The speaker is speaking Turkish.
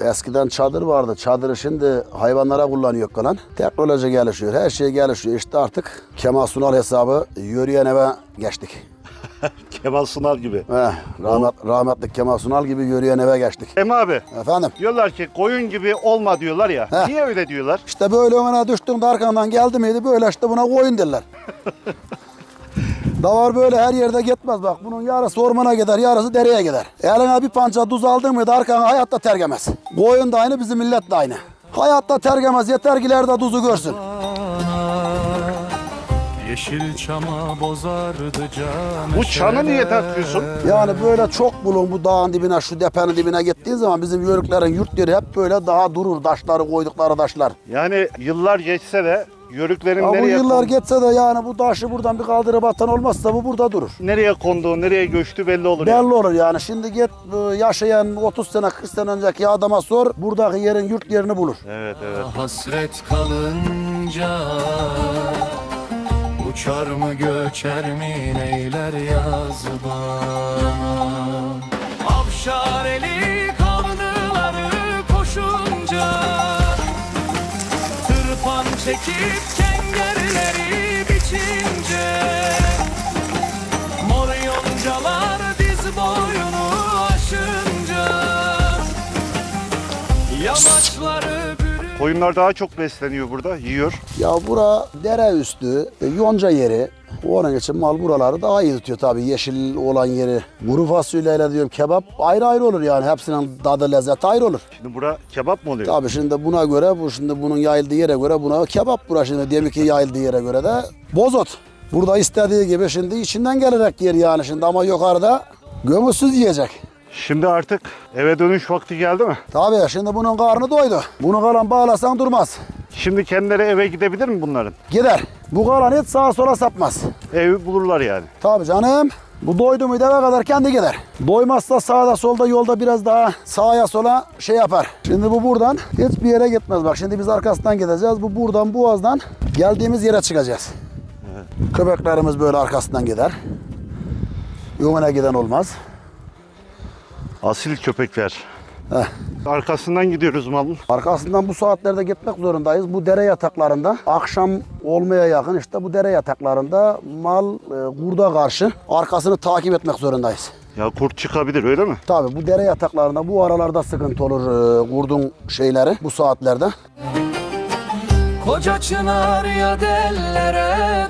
eskiden çadır vardı. Çadırı şimdi hayvanlara kullanıyor kalan. Teknoloji gelişiyor. Her şey gelişiyor. İşte artık Kemal Sunal hesabı yürüyen eve geçtik. Kemal Sunal gibi. Heh, rahmet, rahmetli Kemal Sunal gibi yürüyen eve geçtik. Hem abi Efendim diyorlar ki koyun gibi olma diyorlar ya. Heh. Niye öyle diyorlar? işte böyle önüne düştüğünde arkandan geldi miydi böyle işte buna koyun derler. Davar böyle her yerde gitmez bak. Bunun yarısı ormana gider, yarısı dereye gider. Eline bir pança tuz aldın mıydı arkana hayatta tergemez. Koyun da aynı, bizim millet de aynı. Hayatta tergemez, yeter ki ileride tuzu görsün. Yeşil çama bozardı can Bu çanı niye takıyorsun? Yani böyle çok bulun bu dağın dibine, şu depenin dibine gittiğin zaman bizim yörüklerin yurtları hep böyle daha durur. Taşları koydukları taşlar. Yani yıllar geçse de yörüklerin Ya bu nereye, yıllar kon- geçse de yani bu taşı buradan bir kaldırıp atan olmazsa bu burada durur. nereye konduğu, nereye göçtü belli olur. yani. Belli olur yani. Şimdi git e, yaşayan 30 sene 40 sene önceki adama sor. Buradaki yerin yurt yerini bulur. Evet evet. Hasret kalınca Uçar mı göçer mi neyler yaz bana Avşar eli çekip kengerleri biçince Koyunlar daha çok besleniyor burada, yiyor. Ya bura dere üstü, e, yonca yeri. Onun için mal buraları daha iyi tutuyor tabii yeşil olan yeri. Kuru fasulyeyle diyorum kebap ayrı ayrı olur yani. Hepsinin tadı lezzeti ayrı olur. Şimdi bura kebap mı oluyor? Tabii şimdi buna göre, bu şimdi bunun yayıldığı yere göre buna kebap bura şimdi. Demek ki yayıldığı yere göre de bozot. Burada istediği gibi şimdi içinden gelerek yer yani şimdi ama yukarıda gömülsüz yiyecek. Şimdi artık eve dönüş vakti geldi mi? Tabii şimdi bunun karnı doydu. Bunu kalan bağlasan durmaz. Şimdi kendileri eve gidebilir mi bunların? Gider. Bu kalan hiç sağa sola sapmaz. Evi bulurlar yani. Tabii canım. Bu doydu muydu eve kadar kendi gider. Doymazsa sağda solda yolda biraz daha sağa sola şey yapar. Şimdi bu buradan hiçbir yere gitmez. Bak şimdi biz arkasından gideceğiz. Bu buradan boğazdan geldiğimiz yere çıkacağız. Köpeklerimiz böyle arkasından gider. Yoluna giden olmaz. Asil köpekler. Heh. Arkasından gidiyoruz malın. Arkasından bu saatlerde gitmek zorundayız. Bu dere yataklarında akşam olmaya yakın işte bu dere yataklarında mal e, kurda karşı arkasını takip etmek zorundayız. Ya kurt çıkabilir öyle mi? Tabii bu dere yataklarında bu aralarda sıkıntı olur e, kurdun şeyleri bu saatlerde. Koca çınar ya dellere